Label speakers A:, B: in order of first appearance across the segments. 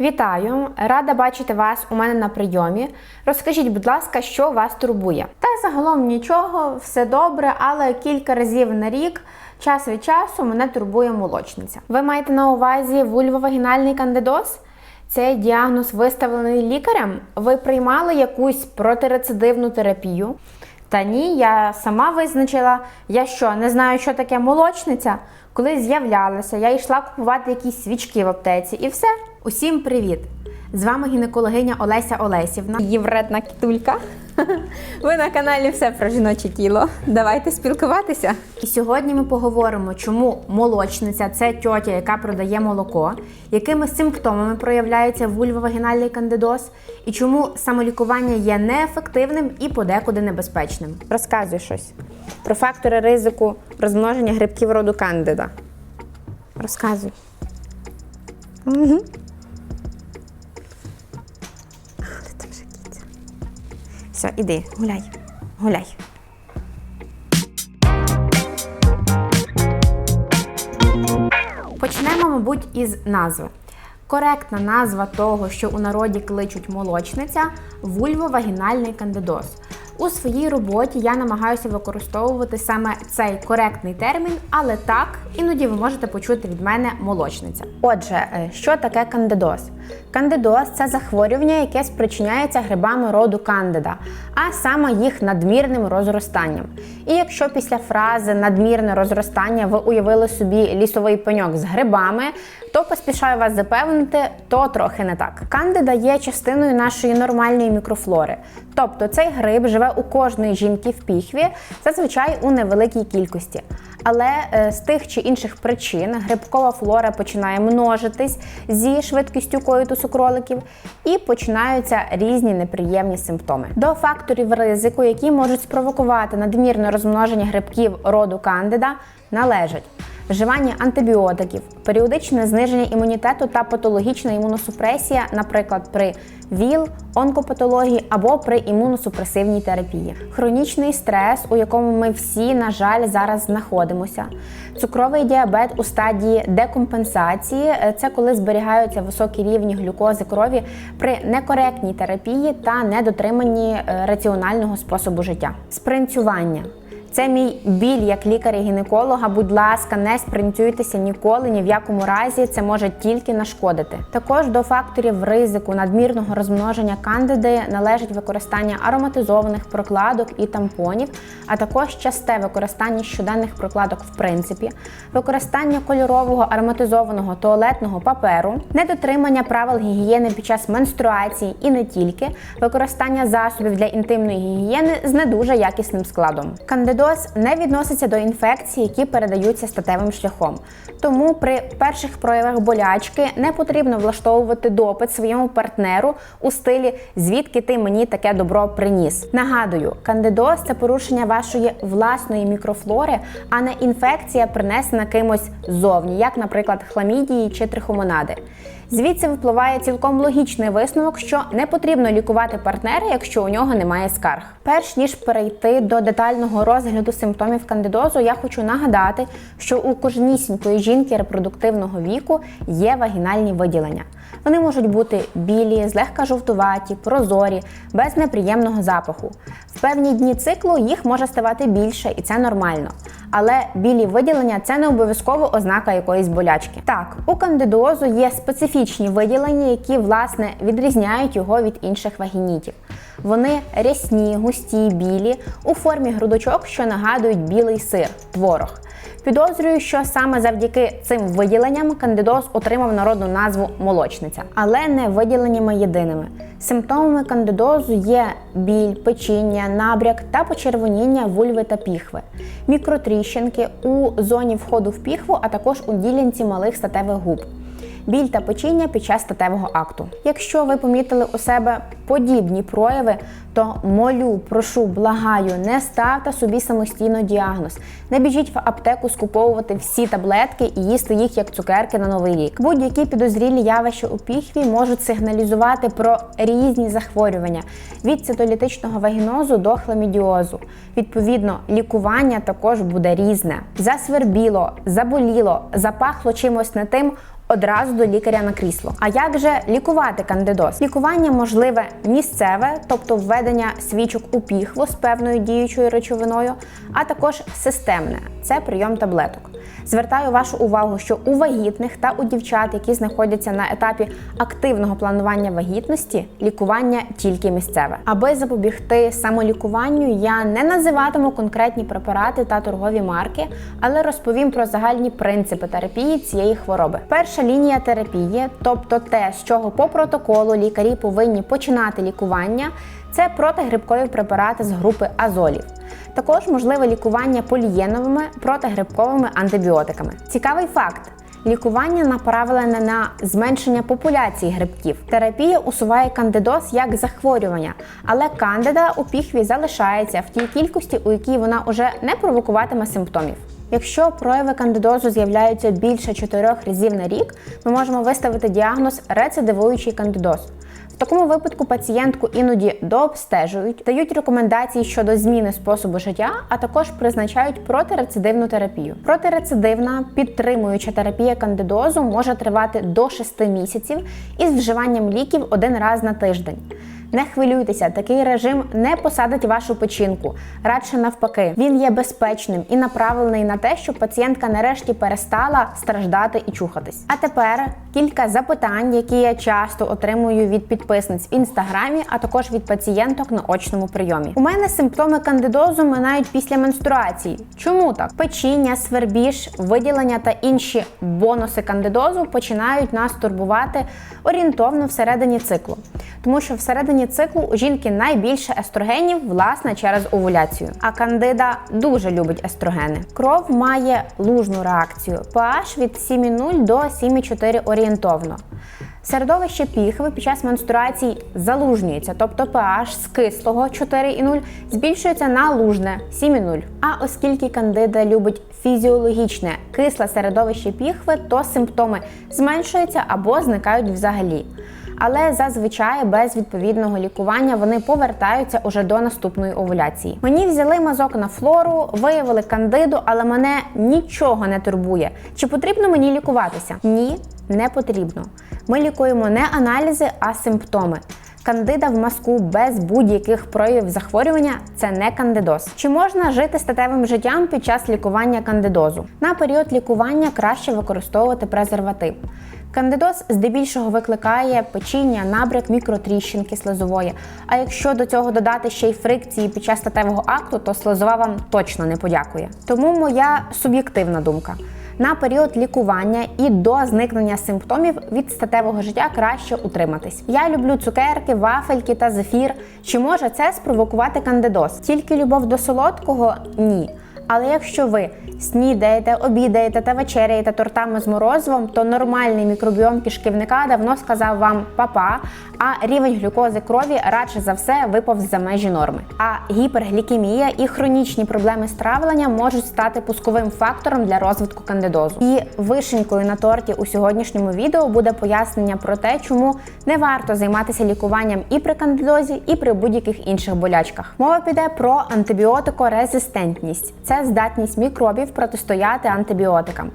A: Вітаю! Рада бачити вас у мене на прийомі. Розкажіть, будь ласка, що вас турбує? Та загалом нічого, все добре, але кілька разів на рік, час від часу, мене турбує молочниця. Ви маєте на увазі вульвовагінальний кандидоз? Цей діагноз виставлений лікарем? Ви приймали якусь протирецидивну терапію? Та ні, я сама визначила, я що, не знаю, що таке молочниця. Коли з'являлася, я йшла купувати якісь свічки в аптеці і все. Усім привіт! З вами гінекологиня Олеся Олесівна. Її вредна кітулька. Ви на каналі все про жіноче тіло. Давайте спілкуватися. І сьогодні ми поговоримо, чому молочниця це тьотя, яка продає молоко, якими симптомами проявляється вульвовагінальний кандидоз, і чому самолікування є неефективним і подекуди небезпечним. Розказуй щось про фактори ризику розмноження грибків роду кандида. Розказуй. Угу. Все, іди, гуляй, гуляй. Почнемо, мабуть, із назви. Коректна назва того, що у народі кличуть молочниця вульвовагінальний кандидоз. У своїй роботі я намагаюся використовувати саме цей коректний термін, але так іноді ви можете почути від мене молочниця. Отже, е, що таке кандидоз? Кандидоз це захворювання, яке спричиняється грибами роду кандида, а саме їх надмірним розростанням. І якщо після фрази надмірне розростання ви уявили собі лісовий пеньок з грибами, то поспішаю вас запевнити, то трохи не так. Кандида є частиною нашої нормальної мікрофлори. Тобто цей гриб живе у кожної жінки в піхві, зазвичай у невеликій кількості. Але е, з тих чи інших причин грибкова флора починає множитись зі швидкістю коїтусу кроликів і починаються різні неприємні симптоми. До факторів ризику, які можуть спровокувати надмірне розмноження грибків роду кандида, належать вживання антибіотиків, періодичне зниження імунітету та патологічна імуносупресія, наприклад, при ВІЛ, онкопатології або при імуносупресивній терапії, хронічний стрес, у якому ми всі, на жаль, зараз знаходимося, цукровий діабет у стадії декомпенсації це коли зберігаються високі рівні глюкози крові при некоректній терапії та недотриманні е, раціонального способу життя, спринцювання. Це мій біль як лікаря гінеколога. Будь ласка, не спринцюйтеся ніколи, ні в якому разі це може тільки нашкодити. Також до факторів ризику надмірного розмноження кандиди належить використання ароматизованих прокладок і тампонів, а також часте використання щоденних прокладок в принципі, використання кольорового ароматизованого туалетного паперу, недотримання правил гігієни під час менструації і не тільки, використання засобів для інтимної гігієни з не дуже якісним складом. Кандидоз не відноситься до інфекцій, які передаються статевим шляхом. Тому при перших проявах болячки не потрібно влаштовувати допит своєму партнеру у стилі звідки ти мені таке добро приніс. Нагадую, кандидоз це порушення вашої власної мікрофлори, а не інфекція, принесена кимось зовні, як, наприклад, хламідії чи трихомонади. Звідси випливає цілком логічний висновок, що не потрібно лікувати партнера, якщо у нього немає скарг. Перш ніж перейти до детального розгляду симптомів кандидозу, я хочу нагадати, що у кожнісінької жінки репродуктивного віку є вагінальні виділення. Вони можуть бути білі, злегка жовтуваті, прозорі, без неприємного запаху. В певні дні циклу їх може ставати більше, і це нормально. Але білі виділення це не обов'язково ознака якоїсь болячки. Так, у кандидозу є специфічні виділення, які власне відрізняють його від інших вагінітів. Вони рясні, густі, білі у формі грудочок, що нагадують білий сир, творог. Підозрюю, що саме завдяки цим виділенням кандидоз отримав народну назву молочниця, але не виділеннями єдиними. Симптомами кандидозу є біль, печіння, набряк та почервоніння вульви та піхви, мікротріщинки у зоні входу в піхву, а також у ділянці малих статевих губ. Біль та печіння під час статевого акту. Якщо ви помітили у себе подібні прояви, то молю, прошу, благаю, не ставте собі самостійно діагноз. Не біжіть в аптеку скуповувати всі таблетки і їсти їх як цукерки на новий рік. Будь-які підозрілі явища у піхві можуть сигналізувати про різні захворювання від цитолітичного вагінозу до хламідіозу. Відповідно, лікування також буде різне. Засвербіло, заболіло, запахло чимось не тим. Одразу до лікаря на крісло. А як же лікувати кандидоз? Лікування можливе місцеве, тобто введення свічок у піхво з певною діючою речовиною, а також системне це прийом таблеток. Звертаю вашу увагу, що у вагітних та у дівчат, які знаходяться на етапі активного планування вагітності, лікування тільки місцеве. Аби запобігти самолікуванню, я не називатиму конкретні препарати та торгові марки, але розповім про загальні принципи терапії цієї хвороби. Перша лінія терапії, тобто те, з чого по протоколу лікарі повинні починати лікування, це протигрибкові препарати з групи азолів. Також можливе лікування полієновими протигрибковими антибіотиками. Цікавий факт. Лікування направлене на зменшення популяції грибків. Терапія усуває кандидоз як захворювання, але кандида у піхві залишається в тій кількості, у якій вона уже не провокуватиме симптомів. Якщо прояви кандидозу з'являються більше 4 разів на рік, ми можемо виставити діагноз рецидивуючий кандидоз. В такому випадку пацієнтку іноді дообстежують, дають рекомендації щодо зміни способу життя, а також призначають протирецидивну терапію. Протирецидивна підтримуюча терапія кандидозу може тривати до 6 місяців із вживанням ліків один раз на тиждень. Не хвилюйтеся, такий режим не посадить вашу печінку. Радше навпаки, він є безпечним і направлений на те, щоб пацієнтка нарешті перестала страждати і чухатись. А тепер кілька запитань, які я часто отримую від підписниць в інстаграмі, а також від пацієнток на очному прийомі. У мене симптоми кандидозу минають після менструації. Чому так? Печіння, свербіж, виділення та інші бонуси кандидозу починають нас турбувати орієнтовно всередині циклу, тому що всередині циклу у жінки найбільше естрогенів, власне, через овуляцію. А кандида дуже любить естрогени. Кров має лужну реакцію. pH від 7,0 до 7,4 орієнтовно. Середовище піхви під час менструацій залужнюється, тобто pH з кислого 4,0 збільшується на лужне 7,0. А оскільки кандида любить фізіологічне кисле середовище піхви, то симптоми зменшуються або зникають взагалі. Але зазвичай без відповідного лікування вони повертаються уже до наступної овуляції. Мені взяли мазок на флору, виявили кандиду, але мене нічого не турбує. Чи потрібно мені лікуватися? Ні, не потрібно. Ми лікуємо не аналізи, а симптоми. Кандида в мазку без будь-яких проявів захворювання це не кандидоз. Чи можна жити статевим життям під час лікування кандидозу? На період лікування краще використовувати презерватив. Кандидоз здебільшого викликає печіння, набряк мікротріщинки слизової. А якщо до цього додати ще й фрикції під час статевого акту, то слизова вам точно не подякує. Тому моя суб'єктивна думка. На період лікування і до зникнення симптомів від статевого життя краще утриматись. Я люблю цукерки, вафельки та зефір. Чи може це спровокувати кандидоз? Тільки любов до солодкого ні. Але якщо ви снідаєте, обідаєте та вечеряєте тортами з морозивом, то нормальний мікробіом кишківника давно сказав вам папа, а рівень глюкози крові радше за все виповз за межі норми. А гіперглікемія і хронічні проблеми з травлення можуть стати пусковим фактором для розвитку кандидозу. І вишенькою на торті у сьогоднішньому відео буде пояснення про те, чому не варто займатися лікуванням і при кандидозі, і при будь-яких інших болячках. Мова піде про антибіотикорезистентність. Це здатність мікробів протистояти антибіотикам.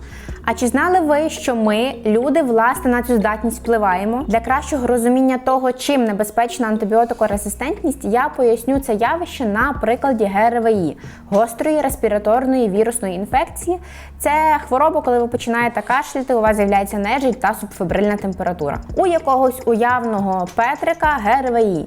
A: А чи знали ви, що ми, люди, власне, на цю здатність впливаємо? Для кращого розуміння того, чим небезпечна антибіотикорезистентність, я поясню це явище на прикладі ГРВІ гострої респіраторної вірусної інфекції. Це хвороба, коли ви починаєте кашляти, у вас з'являється нежить та субфебрильна температура. У якогось уявного Петрика ГРВІ.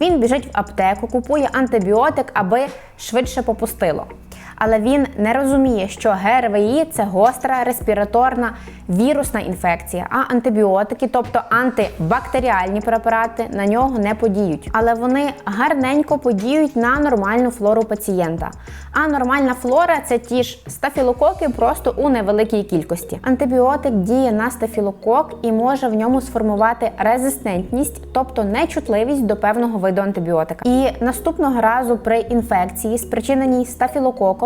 A: Він біжить в аптеку, купує антибіотик, аби швидше попустило. Але він не розуміє, що ГРВІ це гостра респіраторна вірусна інфекція, а антибіотики, тобто антибактеріальні препарати, на нього не подіють. Але вони гарненько подіють на нормальну флору пацієнта. А нормальна флора це ті ж стафілококи, просто у невеликій кількості. Антибіотик діє на стафілокок і може в ньому сформувати резистентність, тобто нечутливість до певного виду антибіотика. І наступного разу при інфекції, спричиненій стафілококом,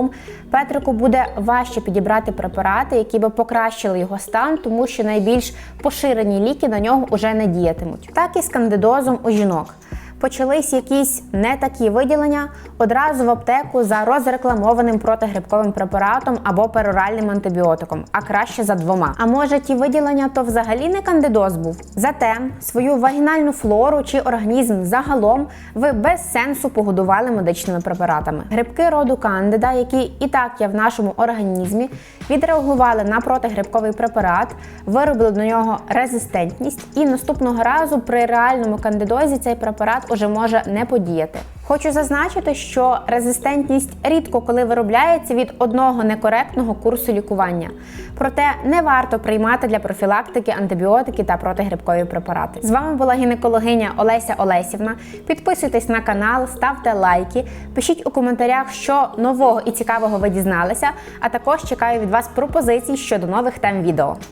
A: Петрику буде важче підібрати препарати, які би покращили його стан, тому що найбільш поширені ліки на нього вже не діятимуть. Так і з кандидозом у жінок. Почались якісь не такі виділення, одразу в аптеку за розрекламованим протигрибковим препаратом або пероральним антибіотиком, а краще за двома. А може ті виділення то взагалі не кандидоз був? Зате свою вагінальну флору чи організм загалом ви без сенсу погодували медичними препаратами. Грибки роду кандида, які і так є в нашому організмі, відреагували на протигрибковий препарат, виробили до нього резистентність, і наступного разу при реальному кандидозі цей препарат уже може не подіяти. Хочу зазначити, що резистентність рідко коли виробляється від одного некоректного курсу лікування. Проте не варто приймати для профілактики антибіотики та протигрибкові препарати. З вами була гінекологиня Олеся Олесівна. Підписуйтесь на канал, ставте лайки, пишіть у коментарях, що нового і цікавого ви дізналися. А також чекаю від вас пропозицій щодо нових тем відео.